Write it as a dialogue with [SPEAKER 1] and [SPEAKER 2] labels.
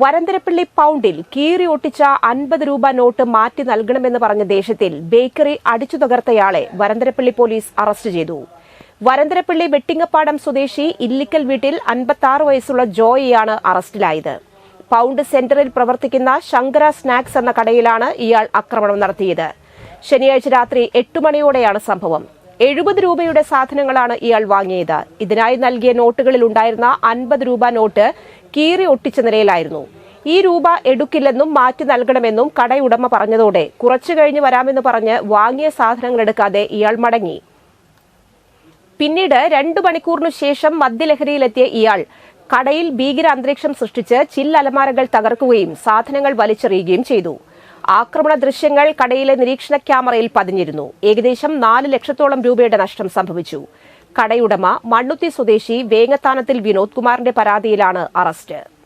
[SPEAKER 1] വരന്തരപ്പള്ളി പൗണ്ടിൽ കീറി ഒട്ടിച്ച അൻപത് രൂപ നോട്ട് മാറ്റി നൽകണമെന്ന് പറഞ്ഞ ദേഷ്യത്തിൽ ബേക്കറി അടിച്ചു തകർത്തയാളെ വരന്തരപ്പള്ളി പോലീസ് അറസ്റ്റ് ചെയ്തു. വരന്തരപ്പള്ളി വെട്ടിങ്ങപ്പാടം സ്വദേശി ഇല്ലിക്കൽ വീട്ടിൽ അൻപത്തി വയസ്സുള്ള ജോയിയാണ് അറസ്റ്റിലായത്. പൗണ്ട് സെന്ററിൽ പ്രവർത്തിക്കുന്ന ശങ്കര സ്നാക്സ് എന്ന കടയിലാണ് ഇയാൾ ആക്രമണം നടത്തിയത്. ശനിയാഴ്ച രാത്രി എട്ട് മണിയോടെയാണ് സംഭവം. എഴുപത് രൂപയുടെ സാധനങ്ങളാണ് ഇയാൾ വാങ്ങിയത്. ഇതിനായി നൽകിയ നോട്ടുകളിൽ ഉണ്ടായിരുന്ന അൻപത് രൂപ നോട്ട് കീറി ഒട്ടിച്ച നിലയിലായിരുന്നു. ഈ രൂപ എടുക്കില്ലെന്നും മാറ്റി നൽകണമെന്നും കടയുടമ പറഞ്ഞതോടെ കുറച്ചു കഴിഞ്ഞ് വരാമെന്ന് പറഞ്ഞ് വാങ്ങിയ സാധനങ്ങൾ എടുക്കാതെ ഇയാൾ മടങ്ങി. പിന്നീട് രണ്ടു മണിക്കൂറിനു ശേഷം മദ്യലഹരിയിലെത്തിയ ഇയാൾ കടയിൽ ഭീകര അന്തരീക്ഷം സൃഷ്ടിച്ച് ചില്ലലമാരകൾ തകർക്കുകയും സാധനങ്ങൾ വലിച്ചെറിയുകയും ചെയ്തു. ആക്രമണ ദൃശ്യങ്ങൾ കടയിലെ നിരീക്ഷണ ക്യാമറയിൽ പതിഞ്ഞിരുന്നു. ഏകദേശം നാല് ലക്ഷത്തോളം രൂപയുടെ നഷ്ടം സംഭവിച്ചു. കടയുടമ മണ്ണുത്തി സ്വദേശി വേങ്ങത്താനത്തിൽ വിനോദ് കുമാറിന്റെ പരാതിയിലാണ് അറസ്റ്റ്.